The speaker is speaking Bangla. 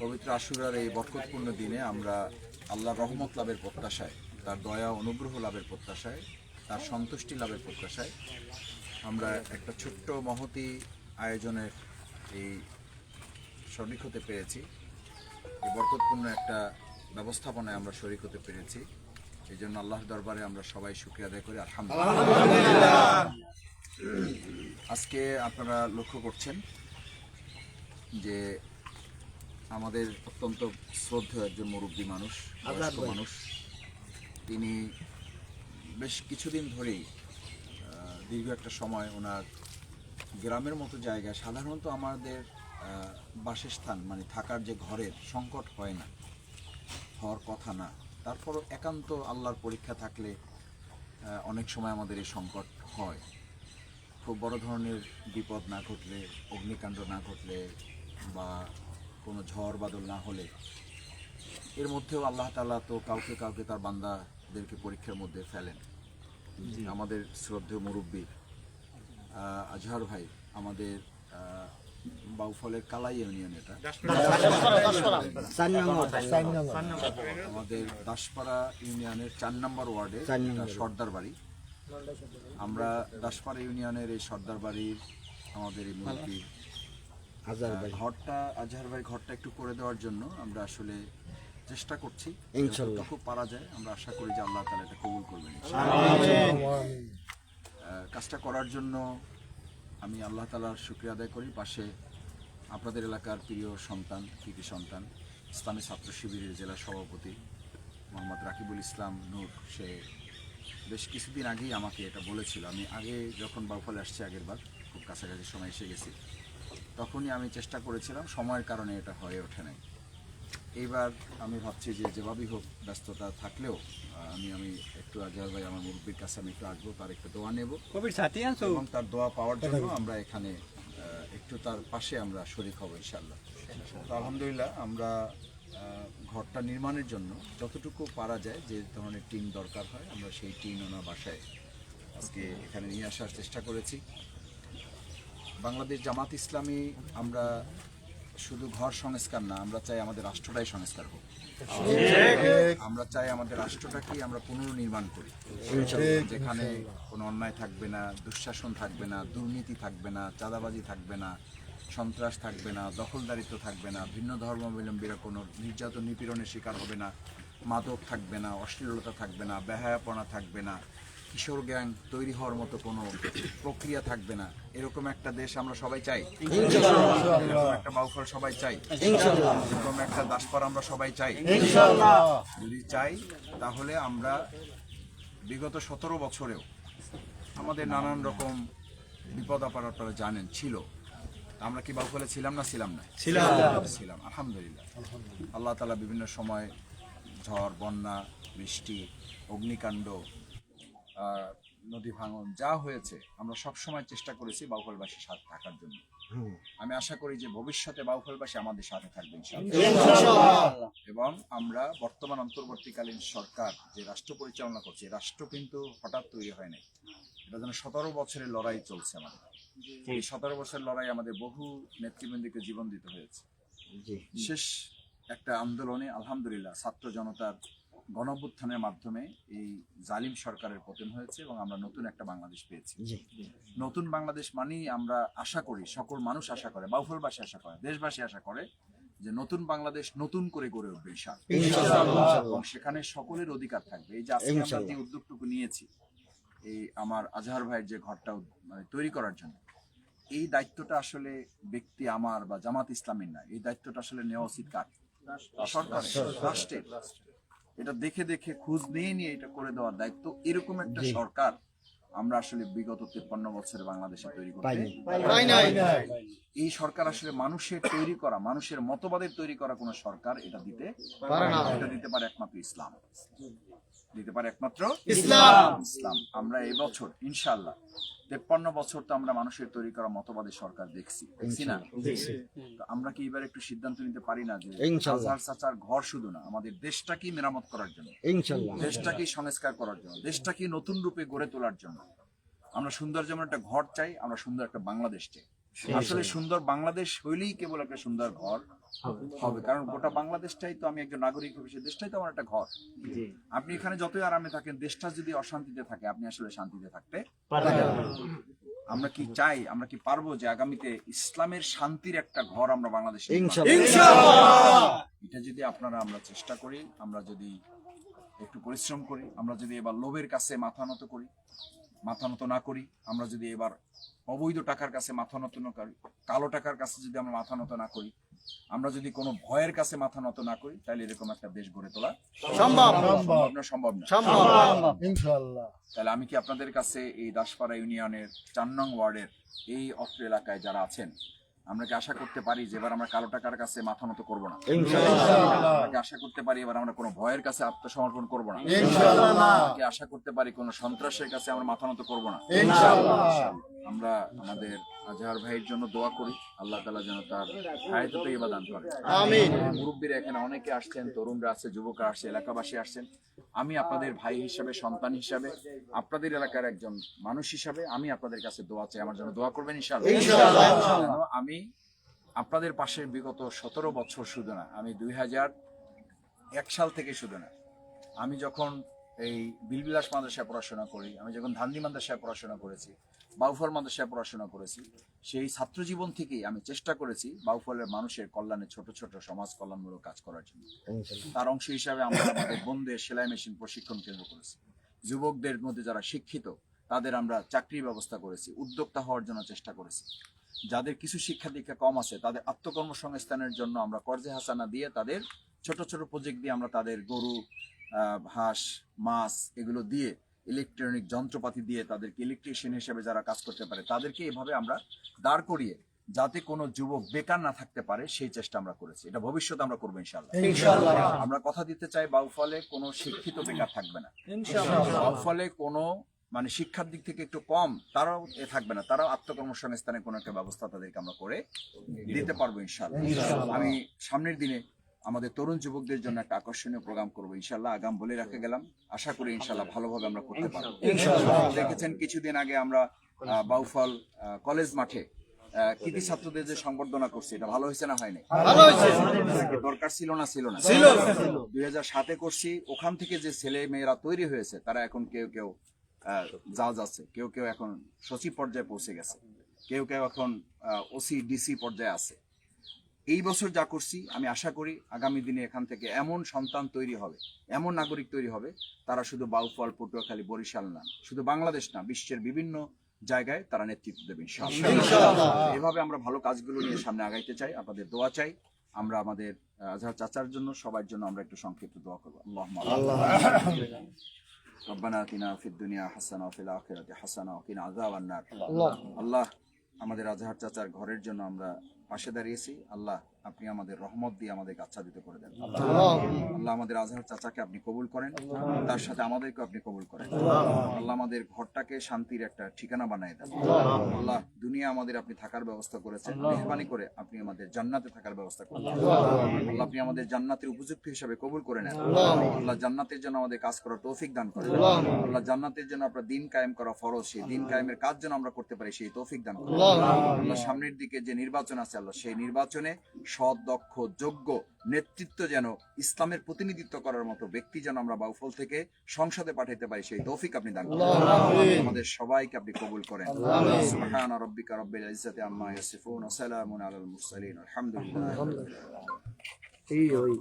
পবিত্র আশুরার এই বরকতপূর্ণ দিনে আমরা আল্লাহর রহমত লাভের প্রত্যাশায়, তার দয়া অনুগ্রহ লাভের প্রত্যাশায়, তার সন্তুষ্টি লাভের প্রত্যাশায় আমরা একটা ছোট্ট মহতি আয়োজনের এই শরিক হতে পেরেছি। এই বরকতপূর্ণ একটা ব্যবস্থাপনায় আমরা শরিক হতে পেরেছি। এই জন্য আল্লাহর দরবারে আমরা সবাই শুক্রিয়া আদায় করি। আলহামদুলিল্লাহ। আজকে আপনারা লক্ষ্য করছেন যে আমাদের অত্যন্ত শ্রদ্ধেয় একজন মুরব্বী মানুষ বয়স্ক মানুষ। তিনি বেশ কিছুদিন ধরেই দীর্ঘ একটা সময় ওনার গ্রামের মতো জায়গায় সাধারণত আমাদের বাসস্থান মানে থাকার যে ঘরের সংকট হয় না হওয়ার কথা না তারপরও একান্ত আল্লাহর পরীক্ষা থাকলে অনেক সময় আমাদের এই সংকট হয়। খুব বড় ধরনের বিপদ না ঘটলে অগ্নিকাণ্ড না ঘটলে বা কোনো ঝড় বাদল না হলে এর মধ্যেও আল্লাহ তাআলা তো কাউকে কাউকে তার বান্দাদেরকে পরীক্ষার মধ্যে ফেলেন। আমাদের শ্রদ্ধেয় মুরব্বী আজহার ভাই আমাদের বাউফলের কালাই ইউনিয়ন এটা। আমাদের দাসপাড়া ইউনিয়নের চার নম্বর ওয়ার্ডে সর্দার বাড়ি। আমরা দাসপাড়া ইউনিয়নের এই সর্দার বাড়ির আমাদের এই মুরব্বী ঘরটা আজহার ভাই ঘরটা একটু করে দেওয়ার জন্য আমরা আসলে চেষ্টা করছি। যতটুকু পারা যায় আমরা আশা করি যে আল্লাহ তালা এটা কবুল করবেন কাজটা করার জন্য আমি আল্লাহ তালার শুক্রিয়া আদায় করি। পাশে আপনাদের এলাকার প্রিয় সন্তান কৃতি সন্তান ইসলামী ছাত্র শিবিরের জেলা সভাপতি মোহাম্মদ রাকিবুল ইসলাম নূর সে বেশ কিছুদিন আগেই আমাকে এটা বলেছিল। আমি আগে যখন বাউফলে আসছি আগের বার খুব কাছাকাছি সময় এসে গেছি। তখনই আমি চেষ্টা করেছিলাম সময়ের কারণে এটা হয়ে ওঠে নাই। এইবার আমি ভাবছি যে যেভাবেই হোক ব্যস্ততা থাকলেও আমি আমি একটু আজহার ভাই আমার মুরব্বীর কাছে আমি একটু আসব তার একটু দোয়া নেব। এবং তার দোয়া পাওয়ার জন্য আমরা এখানে একটু তার পাশে আমরা শরিক হব ইনশাল্লাহ তো আলহামদুলিল্লাহ আমরা ঘরটা নির্মাণের জন্য যতটুকু পারা যায় যে ধরনের টিন দরকার হয় আমরা সেই টিন ওনার বাসায় আজকে এখানে নিয়ে আসার চেষ্টা করেছি। বাংলাদেশ জামাত ইসলামী আমরা শুধু ঘর সংস্কার না আমরা চাই আমাদের রাষ্ট্রটাই সংস্কার হোক। আমরা চাই আমাদের রাষ্ট্রটাকেই আমরা পুনর্নির্মাণ করি। যেখানে কোনো অন্যায় থাকবে না দুঃশাসন থাকবে না দুর্নীতি থাকবে না চাঁদাবাজি থাকবে না সন্ত্রাস থাকবে না দখলদারিত্ব থাকবে না ভিন্ন ধর্মাবলম্বীরা কোনো নির্যাতন নিপীড়নের শিকার হবে না মাদক থাকবে না অশ্লীলতা থাকবে না বেহায়াপনা থাকবে না কিশোর গ্যাং তৈরি হওয়ার মতো কোনো প্রক্রিয়া থাকবে না। এরকম একটা দেশ আমরা সবাই চাই। এরকম একটা বাউফল সবাই চাই। এরকম একটা দাসপাড়া আমরা সবাই চাই। যদি চাই তাহলে আমরা বিগত সতেরো বছরেও আমাদের নানান রকম বিপদ আপদ আপনারা জানেন ছিল। আমরা কি বাউফলে ছিলাম না ছিলাম না? ছিলাম। আলহামদুলিল্লাহ। আল্লাহ তালা বিভিন্ন সময় ঝড় বন্যা বৃষ্টি অগ্নিকাণ্ড নদী ভাঙন যা হয়েছে আমরা সব সময় চেষ্টা করেছি বাউফলবাসীর সাথে থাকার জন্য। আমি আশা করি যে ভবিষ্যতে বাউফলবাসী আমাদের সাথে থাকবে এবং আমরা বর্তমান অন্তর্বর্তীকালীন সরকার যে রাষ্ট্র পরিচালনা করছে রাষ্ট্র কিন্তু হঠাৎ তৈরি হয় নাই। এটা যেন সতেরো বছরের লড়াই চলছে আমাদের। এই সতেরো বছরের লড়াই আমাদের বহু নেতৃবৃন্দকে জীবন দিতে হয়েছে। শেষ একটা আন্দোলনে আলহামদুলিল্লাহ ছাত্র জনতার গণঅভ্যুত্থানের মাধ্যমে এই জালিম সরকারের পতন হয়েছে এবং আমরা নতুন একটা বাংলাদেশ পেয়েছি। নতুন বাংলাদেশ মানেই আমরা আশা করি সকল মানুষ আশা করে বাউফলবাসী আশা করে দেশবাসী আশা করে যে নতুন বাংলাদেশ নতুন করে গড়ে উঠবে এবং সেখানে সকলের অধিকার থাকবে। এই যে আজকে আমরা যে উদ্যোগটুকু নিয়েছি এই আমার আজহার ভাইয়ের যে ঘরটা মানে তৈরি করার জন্য এই দায়িত্বটা আসলে ব্যক্তি আমার বা জামাত ইসলামের না। এই দায়িত্বটা আসলে নেওয়া উচিত কার? সরকারের। রাষ্ট্রের। এটা দেখে দেখে খোঁজ নিয়ে নিয়ে এটা করে দেওয়ার দায়িত্ব এরকম একটা সরকার আমরা আসলে বিগত তেপান্ন বছরে বাংলাদেশে তৈরি করতে এই সরকার আসলে মানুষের তৈরি করা মানুষের মতবাদের তৈরি করা কোন সরকার এটা দিতে পারে না। এটা দিতে পারে একমাত্র ইসলাম। দিতে পারে একমাত্র ইসলাম। ইসলাম। আমরা এই বছর ইনশাআল্লাহ তেপ্পান্ন বছর তো আমরা মানুষের তৈরি করা মতবাদের সরকার দেখছি দেখছি না? তো আমরা কি এবার একটু সিদ্ধান্ত নিতে পারি না যে হাজার চাচার ঘর শুধু না আমাদের দেশটাকে মেরামত করার জন্য ইনশাল্লাহ দেশটাকে সংস্কার করার জন্য দেশটাকে নতুন রূপে গড়ে তোলার জন্য। আমরা সুন্দর যেমন একটা ঘর চাই আমরা সুন্দর একটা বাংলাদেশ চাই। আসলে সুন্দর বাংলাদেশ হইলেই কেবল একটা সুন্দর ঘর। হবে। কারণ গোটা বাংলাদেশটাই তো আমি একজন নাগরিক হিসেবে দেশটাই তো আমার একটা ঘর। আপনি এখানে যতই আরামে থাকেন দেশটা যদি অশান্তিতে থাকে আপনি আসলে শান্তিতে থাকতে আমরা কি চাই আমরা কি পারব যে আগামীতে ইসলামের শান্তির একটা ঘর আমরা বাংলাদেশে এটা যদি আপনারা আমরা চেষ্টা করি আমরা যদি একটু পরিশ্রম করি আমরা যদি এবার লোভের কাছে মাথা নত করি মাথা নত না করি আমরা যদি এবার অবৈধ টাকার কাছে মাথা নত না করি কালো টাকার কাছে যদি আমরা মাথা নত না করি আমরা যদি কোনো ভয়ের কাছে মাথা নত না করি তাহলে এরকম একটা দেশ গড়ে তোলা সম্ভব। সম্ভব না সম্ভব না। সম্ভব। ইনশাল্লাহ তাহলে আমি কি আপনাদের কাছে এই দাসপাড়া ইউনিয়নের চান্নং নং ওয়ার্ডের এই অত্র এলাকায় যারা আছেন আমরা কি আশা করতে পারি যে এবার আমরা কালো টাকার কাছে মাথা নত করব না। আমরা আশা করতে পারি এবার আমরা কোনো ভয়ের কাছে আত্মসমর্পণ করব না। কি আশা করতে পারি কোনো সন্ত্রাসের কাছে আমরা মাথা নত করব না। আমরা আমাদের আজহার ভাইয়ের জন্য দোয়া করি। আল্লাহ তালা যেন তার হায়াত তৈবা দান করে। মুরব্বীরা এখানে অনেকে আসছেন তরুণরা আছে যুবকরা আসছে এলাকাবাসী আসছেন। আমি আপনাদের ভাই হিসাবে সন্তান হিসাবে আপনাদের এলাকার একজন মানুষ হিসাবে আমি আপনাদের কাছে দোয়া চাই। আমার জন্য দোয়া করবেন ইনশাআল্লাহ। আমি আপনাদের পাশে বিগত সতেরো বছর শুধু না আমি দুই হাজার এক সাল থেকে শুধু না আমি যখন এই বিলবিলাস মাদ্রাসায় পড়াশোনা করি আমি যখন ধান্দি মাদ্রাসায় পড়াশোনা করেছি বাউফল মাদ্রাসায় পড়াশোনা করেছি সেই ছাত্র জীবন থেকেই আমি চেষ্টা করেছি বাউফলের মানুষের কল্যাণে ছোট ছোট সমাজ কল্যাণমূলক কাজ করার জন্য। তার অংশ হিসাবে আমরা আমাদের বন্ধুদের সেলাই মেশিন প্রশিক্ষণ কেন্দ্র করেছি। যুবকদের মধ্যে যারা শিক্ষিত তাদের আমরা চাকরির ব্যবস্থা করেছি উদ্যোক্তা হওয়ার জন্য চেষ্টা করেছি। যাদের কিছু শিক্ষা দীক্ষা কম আছে তাদের আত্মকর্মসংস্থানের জন্য আমরা কর্জে হাসানা দিয়ে তাদের ছোট ছোট প্রজেক্ট দিয়ে আমরা তাদের গরু হাঁস মাছ এগুলো দিয়ে ইলেকট্রনিক যন্ত্রপাতি দিয়ে তাদেরকে ইলেকট্রিশিয়ান হিসেবে যারা কাজ করতে পারে তাদেরকে এভাবে আমরা দাঁড় করিয়ে যাতে কোনো যুবক বেকার না থাকতে পারে সেই চেষ্টা আমরা করেছি। এটা ভবিষ্যতে আমরা করব ইনশাল্লাহ আমরা কথা দিতে চাই বাউফলে কোনো শিক্ষিত বেকার থাকবে না। বাউফলে কোনো মানে শিক্ষার দিক থেকে একটু কম তারাও এ থাকবে না। তারাও আত্মকর্মসংস্থানের কোনো একটা ব্যবস্থা তাদেরকে আমরা করে দিতে পারব ইনশাল্লাহ আমি সামনের দিনে আমাদের তরুণ যুবকদের জন্য একটা আকর্ষণীয় প্রোগ্রাম করব। ইনশাল্লাহ আগাম বলে রাখে গেলাম। আশা করি ইনশাল্লাহ ভালোভাবে আমরা করতে পারব। দেখেছেন কিছুদিন আগে আমরা বাউফল কলেজ মাঠে কৃতি ছাত্রদের যে সংবর্ধনা করছি এটা ভালো হয়েছে না হয়নি? দরকার ছিল না ছিল না? দুই হাজার সাতে করছি ওখান থেকে যে ছেলে মেয়েরা তৈরি হয়েছে তারা এখন কেউ কেউ আহ, জাজ আছে কেউ কেউ এখন সচিব পর্যায়ে পৌঁছে গেছে। কেউ কেউ এখন ওসি ডিসি পর্যায়ে আছে। এই বছর যা করছি আমি আশা করি আগামী দিনে এখান থেকে এমন সন্তান তৈরি হবে এমন নাগরিক তৈরি হবে তারা শুধু বাউফল পটুয়াখালী বরিশাল না শুধু বাংলাদেশ না বিশ্বের বিভিন্ন জায়গায় তারা নেতৃত্ব দেবে এভাবে আমরা ভালো কাজগুলো নিয়ে সামনে আগাইতে চাই আপনাদের দোয়া চাই আমরা আমাদের আজহার চাচার জন্য সবার জন্য আমরা একটু সংক্ষিপ্ত দোয়া করব। রব্বানা তিনা ফিদ দুনিয়া হাসানা ফিল আখিরাতি হাসানা কিনা আযাবান আল্লাহ আমাদের আজহার চাচার ঘরের জন্য আমরা পাশে দাঁড়িয়েছি। আল্লাহ আপনি আমাদের রহমত দিয়ে আমাদেরকে আচ্ছাদিত করে দেন। আল্লাহ। আমাদের আজহার চাচাকে আপনি কবুল করেন। তার সাথে আমাদেরকে আপনি কবুল করেন। আল্লাহ। আমাদের ঘরটাকে শান্তির একটা ঠিকানা বানায় দেন। আল্লাহ। দুনিয়া আমাদের আপনি থাকার ব্যবস্থা করেছেন। মেহরবানি করে আপনি আমাদের জান্নাতে থাকার ব্যবস্থা করেন আল্লাহ। আপনি আমাদের জান্নাতের উপযুক্ত হিসাবে কবুল করে নেন। আল্লাহ। জান্নাতের জন্য আমাদের কাজ করার তৌফিক দান করেন। আল্লাহ। জান্নাতের জন্য আপনার দিন কায়েম করা ফরজ। সেই দিন কায়েমের কাজ যেন আমরা করতে পারি সেই তৌফিক দান করেন। আল্লাহ সামনের দিকে যে নির্বাচন আছে আল্লাহ সেই নির্বাচনে সৎ দক্ষ যোগ্য নেতৃত্ব যেন ইসলামের প্রতিনিধিত্ব করার মতো ব্যক্তি যেন আমরা বাউফল থেকে সংসদে পাঠাইতে পারি সেই তৌফিক আপনি দান করেন। আমাদের সবাইকে আপনি কবুল করেন। সুবহান রাব্বিকা রাব্বিল ইজ্জাতি আম্মা ইয়াসিফুন ওয়া সালামুন আলাল মুরসালিন। আলহামদুলিল্লাহ এই ওই